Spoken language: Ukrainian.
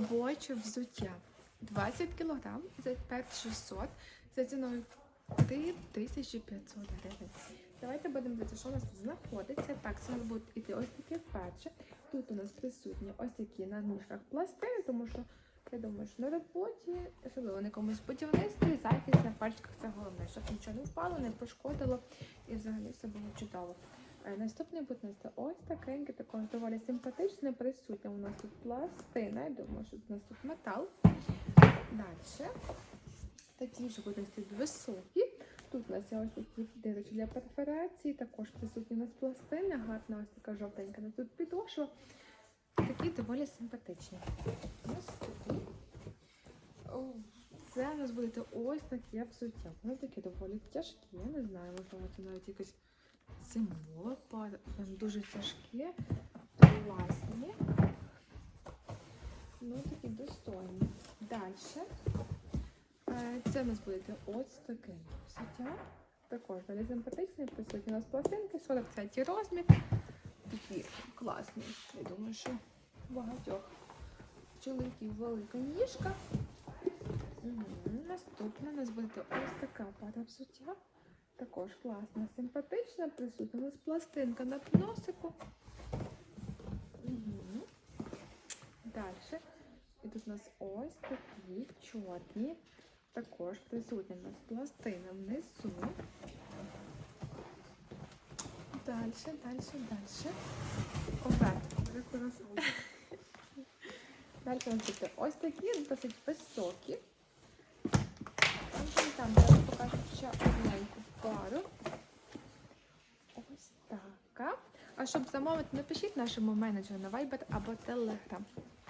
Робоче взуття 20 кг за 5600 за ціною 3500 гривень. Давайте будемо дивитися, що у нас тут знаходиться. Так, це нас будуть ось такі перші. Тут у нас присутні ось такі на ніжках пластини, тому що я думаю, що на роботі, особливо на комусь будівництві, захист на пальчиках це головне, щоб нічого не впало, не пошкодило і взагалі все було чудово. Е, Наступний буде ось такенький, також доволі симпатичний, присутня у нас тут пластина. Я думаю, що у нас тут метал. Далі. Такі ж будуть високі. Тут у нас є ось такі дирочки для перфорації, також присутні у нас пластини, гарна ось така жовтенька тут підошва. Такі доволі симпатичні. Наступні. Це у нас буде ось таке взуття. Вони такі доволі тяжкі. Я не знаю, можливо, це навіть якась зимова дуже тяжкі, класні. Ну, такі достойні. Далі. Е, Це у нас буде ось таке взуття. Також далі симпатичний, присутні у нас пластинки, 45 розмір. Такі класні. Я думаю, що багатьох чоловіків велика ніжка. Угу. Наступна у нас буде ось така пара взуття. Також класна, симпатична, присутня у нас пластинка на носику. Далі. І тут у нас ось такі чорні. Також присутня у нас пластина внизу. Далі, далі, далі. Овер. Далі у нас буде ось такі, досить високі. Там, зараз покажу ще одненьку пару. Ось така. А щоб замовити, напишіть нашому менеджеру на Viber або Telegram.